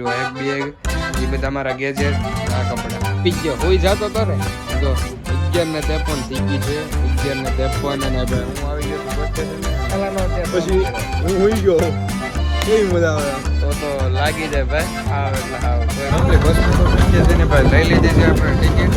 જો એક બેગ એ બધા મારા ગેજેટ આ કપડા પીજ્યો હોઈ જતો તો રે જો અગિયાર ને ત્રેપન ગઈ છે અગિયાર ને ત્રેપન અને ભાઈ હું આવી ગયો. પછી હું હોઈ ગયો. કેવી મજા આવે તો તો લાગી જાય ભાઈ. આવ એટલે આવ તો આપણી બસ તો ભાઈ લઈ લીધી છે આપણે ટિકિટ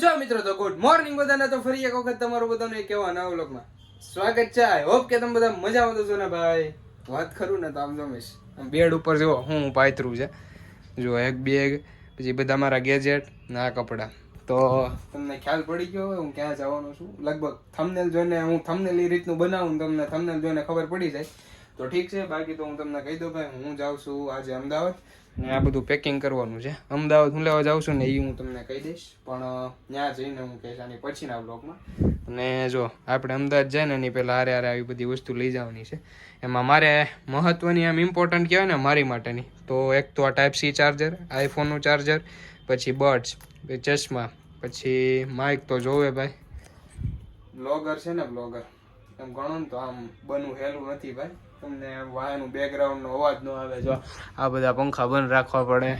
છો મિત્રો, તો ગુડ મોર્નિંગ બધાને. તો ફરી એક વખત તમારું બધાનું એક એવા નવા વ્લોગમાં સ્વાગત છે. આઈ હોપ કે તમે બધા મજામાં તો છો ને ભાઈ? વાત કરું ને તો આમ જમીશ બેડ ઉપર જુઓ, હું પાયતરું છે. જો એક બેગ પછી બધા મારા ગેજેટ ના કપડાં. તો તમને ખ્યાલ પડી ગયો હું ક્યાં જવાનો છું? લગભગ થમનેલ જોઈને, હું થમનેલ એ રીતનું બનાવું તમને થમનેલ જોઈને ખબર પડી જાય. તો ઠીક છે, બાકી તો હું તમને કહી દઉં ભાઈ, હું જાઉં છું આજે અમદાવાદ. ને આ બધું પેકિંગ કરવાનું છે. અમદાવાદ હું લેવા જાઉં છું ને એ હું તમને કહી દઈશ. પણ ત્યાં જઈને હું કહીશ આની પછીના બ્લોગમાં અને જો, આપણે અમદાવાદ જાય ને એની પહેલાં હારે હારે આવી બધી વસ્તુ લઈ જવાની છે. એમાં મારે મહત્ત્વની આમ ઇમ્પોર્ટન્ટ કહેવાય ને મારી માટેની. તો એક તો આ ટાઈપ સી ચાર્જર આઈફોનનું ચાર્જર પછી બર્ડ્સ ચશ્મા, પછી માઇક તો જોવે ભાઈ. બ્લોગર છે ને બ્લોગર એમ ગણો ને તો આમ બનવું હેલું નથી ભાઈ. તમને વાયનું બેકગ્રાઉન્ડનો અવાજ ન આવે, જો આ બધા પંખા બંધ રાખવા પડે.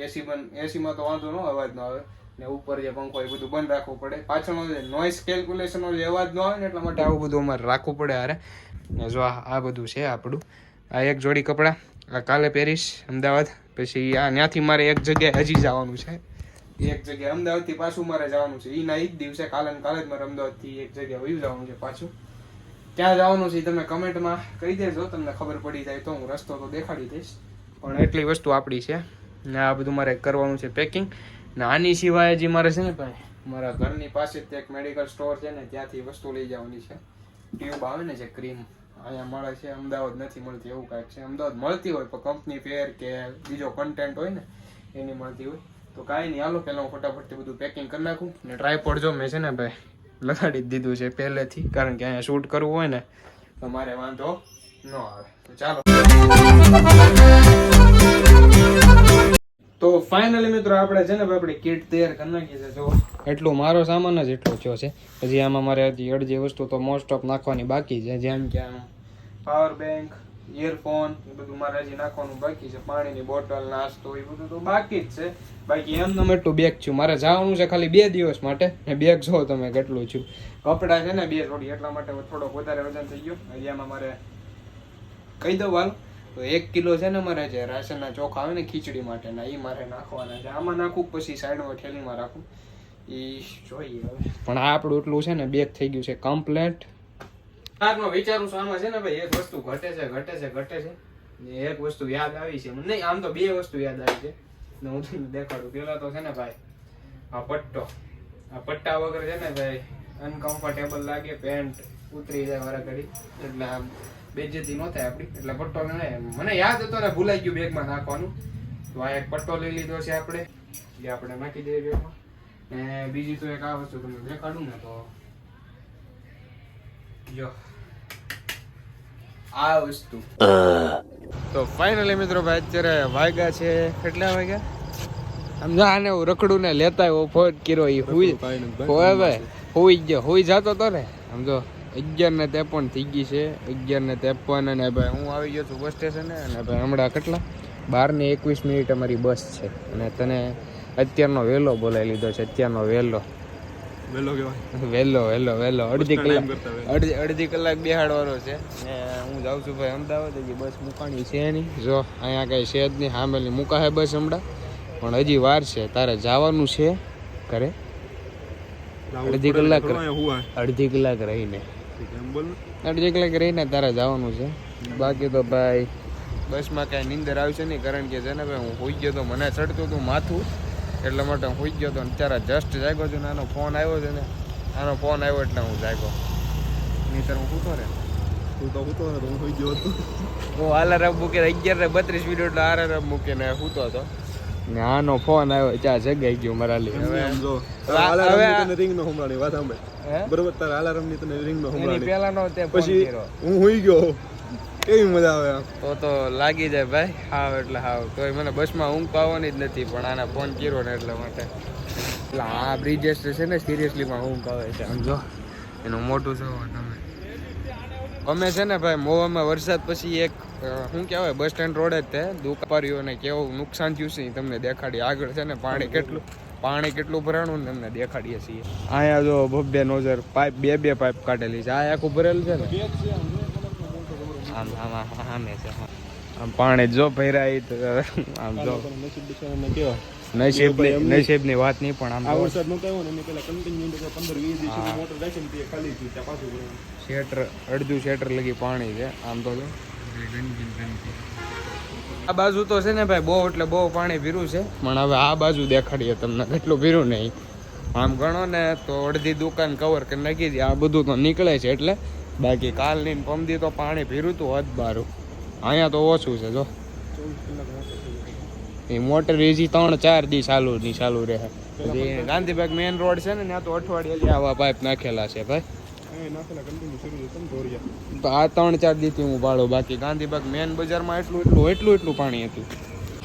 એસી બંધ એસીમાં તો વાંધો ન અવાજ ન આવે. ને ઉપર જે પંખો એ બધું બંધ રાખવું પડે. પાછળનો જે નોઈસ કેલ્ક્યુલેશનનો જે અવાજ ન આવે ને એટલા માટે આવું બધું અમારે રાખવું પડે હારે. ને જો આ બધું છે આપણું. આ એક જોડી કપડાં. આ કાલે પહેરીશ, અમદાવાદ. પછી આ ત્યાંથી મારે એક જગ્યાએ હજી જવાનું છે. એક જગ્યાએ અમદાવાદથી પાછું મારે જવાનું છે. એના એ જ દિવસે કાલે કાલે જ મારે અમદાવાદથી એક જગ્યાએ વયું જવાનું છે પાછું. ક્યાં જવાનું છે તમે કમેન્ટમાં કહી દેજો. તમને ખબર પડી જાય તો હું રસ્તો તો દેખાડી દઈશ. પણ એટલી વસ્તુ આપણી છે. ને આ બધું મારે કરવાનું છે પેકિંગ ને આની સિવાય જે મારે છે ને ભાઈ, મારા ઘરની પાસે જ એક મેડિકલ સ્ટોર છે ને, ત્યાંથી વસ્તુ લઈ જવાની છે. ટ્યુબ આવે ને જે ક્રીમ અહીંયા મળે છે, અમદાવાદ નથી મળતી એવું કાંઈક છે. અમદાવાદ મળતી હોય, પણ કંપની ફેર કે બીજો કન્ટેન્ટ હોય ને, એની મળતી હોય. તો કાંઈ નહીં, હાલો, પહેલાં હું ફટાફટથી બધું પેકિંગ કરી નાખું ને ટ્રાયપોડ જો મેં છે ને ભાઈ લગાડી દીધું છે પહેલેથી, કારણ કે અહીંયા શૂટ કરવું હોય ને, તો મારે વાંધો ન આવે. તો ચાલો. તો ફાઇનલી મિત્રો, આપણે છે ને આપણી કીટ તૈયાર કરી નાખી છે. જો, એટલું મારો સામાન જ એટલો થયો છે. હજી આમાં મારે હજી અડધી વસ્તુ તો મોસ્ટ ઓફ નાખવાની બાકી છે, જેમ કે પાવર બેંક ઇયરફોન એ બધું મારે હજી નાખવાનું બાકી છે. પાણીની બોટલ, નાસ્તો, એ બધું તો બાકી જ છે. બાકી એમ એટલું બેગ છું. મારે જવાનું છે ખાલી બે દિવસ માટે. ને બેગ જો તમે કેટલું છું. કપડાં છે ને બે જોડી, એટલા માટે થોડોક વધારે વજન થઈ ગયો. હજી મારે કહી દઉં હાલ. તો એક કિલો છે ને મારે જે રાશનના ચોખા આવે ને ખીચડી માટેના એ મારે નાખવાના છે. આમાં નાખું પછી સાઈડમાં થેલીમાં રાખું. એ જોઈએ હવે. પણ આપણું એટલું છે ને બેગ થઈ ગયું છે કમ્પ્લેટ કારનો વિચારું છું, આમાં છે ને ભાઈ, એક વસ્તુ ઘટે છે ઘટે છે ઘટે છે. ને એક વસ્તુ યાદ આવી છે. મને નહીં, આમ તો બે વસ્તુ યાદ આવી છે. ને હું તમને દેખાડું. પેલા તો છે ને ભાઈ, આ પટ્ટો, આ પટ્ટા વગર છે ને ભાઈ અનકમ્ફર્ટેબલ લાગે પેન્ટ ઉતરી જાય વારા ઘડી એટલે આમ બેજતી ન થાય આપણી એટલે પટ્ટો ને મને યાદ હતો ને, ભૂલાઈ ગયું બેગમાં નાખવાનું. તો આ એક પટ્ટો લઈ લીધો છે આપણે એ આપણે નાખી દઈએ બેગમાં. ને બીજી તો એક આ વસ્તુ તમને દેખાડું ને તો. જો આ વસ્તુ. તો ફાઇનલી મિત્રો ભાઈ અત્યારે વાગ્યા છે. કેટલા વાગ્યા? સમજા આને હું રખડું ને લેતા આવ્યો ફોન કર્યો એ હુઈ હોય ભાઈ હુઈ ગયો. હુઈ જતો તો ને? સમજો અગિયાર ને ત્રેપન થઈ ગઈ છે. અગિયાર ને ત્રેપન અને ભાઈ હું આવી ગયો છું બસ સ્ટેશને અને ભાઈ હમણાં કેટલા? બાર ને એકવીસ મિનિટ અમારી બસ છે. અને તને અત્યારનો વહેલો બોલાવી લીધો છે. અત્યારનો વહેલો. વેલો કહેવાય. વેલો વહેલો અડધી કલાક અડધી અડધી કલાક બેહાડવાનો છે. ને હું જાઉં છું ભાઈ અમદાવાદ હજી બસ મૂકાણી છે નહીં. જો અહીંયા કઈ છે જ નહીં. સામેલી મૂકાશે બસ હમણાં. પણ હજી વાર છે. તારે જવાનું છે ઘરે. અડધી કલાક અડધી કલાક રહીને. અડધી કલાક રહીને તારે જવાનું છે. બાકી તો ભાઈ બસમાં કાંઈ નીંદર આવશે નહીં. કારણ કે છે ને ભાઈ હું હોઈ ગયો તો મને ચડતું હતું માથું. એટલા માટે હું સુઈ ગયો તો ને ત્યારે જસ્ટ જાગ્યો છું ને આનો ફોન આવ્યો છે ને આનો ફોન આવ્યો એટલે હું જાગ્યો. નહીતર હું સૂતો રે તું તો હું ને હું સુઈ ગયો હતો. હું અલાર્મ મૂકીને અગિયાર ને બત્રીસ મિનિટ અલાર્મ મૂકીને સૂતો હતો. ને આનો ફોન આવ્યો ચા જગાઈ ગયો મારા લી. હવે રિંગ નો સંભળાણી વાત સાંભળ? બરોબર તારા અલાર્મની તને રિંગ નો એની પહેલા નો તે પછી હું સુઈ ગયો. કેવી મજા આવે તો તો લાગી જાય ભાઈ, હાવ એટલે હાવ. તોય મને બસમાં ઊંઘ પાવાની જ નથી, પણ આના ફોન કર્યો ને એટલા માટે. એટલે આ બ્રિજેસ્ટ છે ને સિરિયસલીમાં ઊંઘ આવે છે. આમ જો, એનું મોટું છે તમે. અમે છે ને ભાઈ, મોવામાં વરસાદ પછી એક શું કહેવાય બસ સ્ટેન્ડ રોડે જ તે દુકાનીઓને કેવું નુકસાન થયું છે તમને દેખાડી આગળ છે ને પાણી કેટલું પાણી કેટલું ભરાણું ને તમને દેખાડીએ છીએ. અહીંયા જો ભવ્ય નોઝર, પાઇપ, બે બે પાઇપ કાઢેલી છે. આ આખું ભરેલું છે ને? આમ આમ આમ આમે છે આમ પાણી જો ભરાય તો આમ જો. નસીબ વાત નહીં પણ આમ આ વરસાદ નતો આવ્યો ને પેલા કન્ટિન્યુ પંદર વીસ દિવસ મોટર રાખીને તે ખાલી થયું ત્યાં પાછું શેટર અડધું શેટર લગી પાણી છે આમ તો આ બાજુ તો છે ને ભાઈ બહુ એટલે બહુ પાણી ભીરું છે પણ હવે આ બાજુ દેખાડીએ તમને કેટલું ભીરું નહીં. આમ ગણો ને તો અડધી દુકાન કવર કરી નાખી આ બધું તો નીકળે છે એટલે બાકી કાલની પમદી તો પાણી ભીરું તું હદ બારું. અહીંયા તો ઓછું છે, જો. એ મોટર હજી ત્રણ ચાર દી ચાલુ ની ચાલુ રહે. ગાંધીબાગ મેઇન રોડ છે ને, ત્યાં તો અઠવાડિયે આવા પાઇપ નાખેલા છે, ભાઈ. તો આ ત્રણ ચાર દીથી હું ભાડો. બાકી ગાંધીબાગ મેન બજારમાં એટલું એટલું એટલું એટલું પાણી હતું.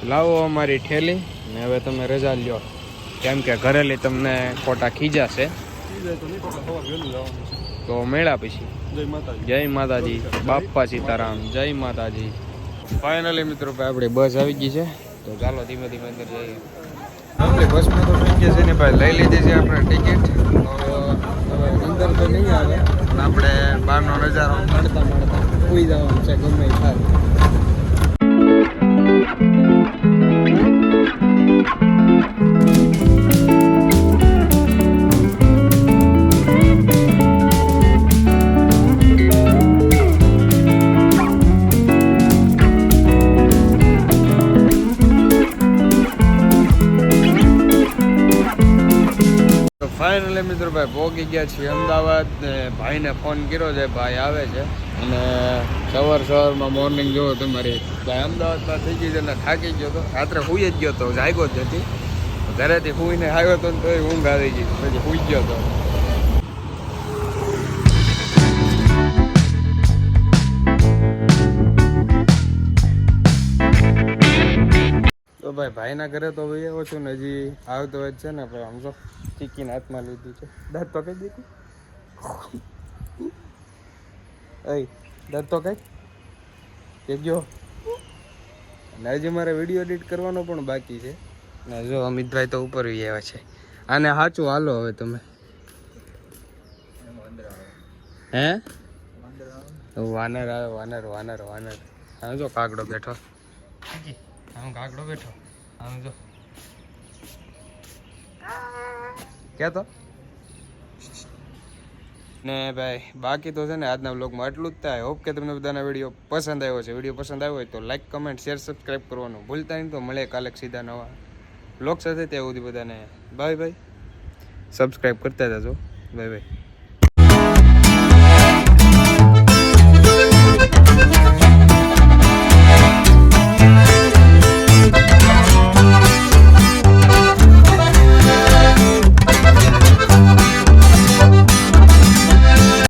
લાવો અમારી ઠેલી ને હવે તમે રજા લ્યો. કેમ કે ઘરેલી તમને ખોટા જવાનું છે. તો મેળા પછી. જય માતાજી. બાપા બાપ્પા સીતારામ જય માતાજી. ફાઇનલી મિત્રો ભાઈ આપણી બસ આવી ગઈ છે. તો ચાલો ધીમે ધીમે અંદર જઈએ. આપણી બસમાં તો થઈ ગયા છે ને ભાઈ લઈ લીધી છે આપણે ટિકિટ. અંદર તો નહીં આવે. પણ આપણે બહારનો નજારો મળતા મળતા ઉઈ જવાનું છે ગમે થાય. ફાઇનલી મિત્રો ભાઈ પહોંચી ગયા છીએ અમદાવાદ ને ભાઈને ફોન કર્યો છે, ભાઈ આવે છે. અને સવાર સવારમાં મોર્નિંગ જોવો તમારી ભાઈ અમદાવાદમાં થઈ ગઈ છે અને થાકી ગયો તો, રાત્રે હુઈ જ ગયો તો, જાગ્યો જ હતી ઘરેથી હુઈને આવ્યો તો તોય ઊંઘ આવી ગઈ, પછી હુઈ ગયો તો. ભાઈ, ભાઈના ઘરે તો ભાઈ આવો છું ને હજી આવતો જ છે ને ભાઈ આમ જો ચીકીને હાથમાં લીધી છે. દાંત તો કઈ દીધી અય દાંત તો કઈ? કે ગયો? અને હજી મારે વીડિયો એડિટ કરવાનો પણ બાકી છે. ને જો અમિતભાઈ તો ઉપર વી આવ્યા છે. આને સાચું હાલો હવે તમે. હે? વાનર આવે, વાનર વાનર વાનર. હા, જો કાગડો બેઠો. હું કાગડો બેઠો. આમ જો. ક્યાં તો? ને ભાઈ, બાકી તો છે ને આજના બ્લોગમાં એટલું જ થાય. હોપ કે તમને બધાના વીડિયો પસંદ આવ્યો છે. વીડિયો પસંદ આવ્યો હોય તો લાઈક કમેન્ટ શેર સબસ્ક્રાઈબ કરવાનું ભૂલતા નહીં. તો મળે કાલે સીધા નવા બ્લોગ સાથે. ત્યાં સુધી બધાને બાય બાય સબસ્ક્રાઈબ કરતા જજો. Bye bye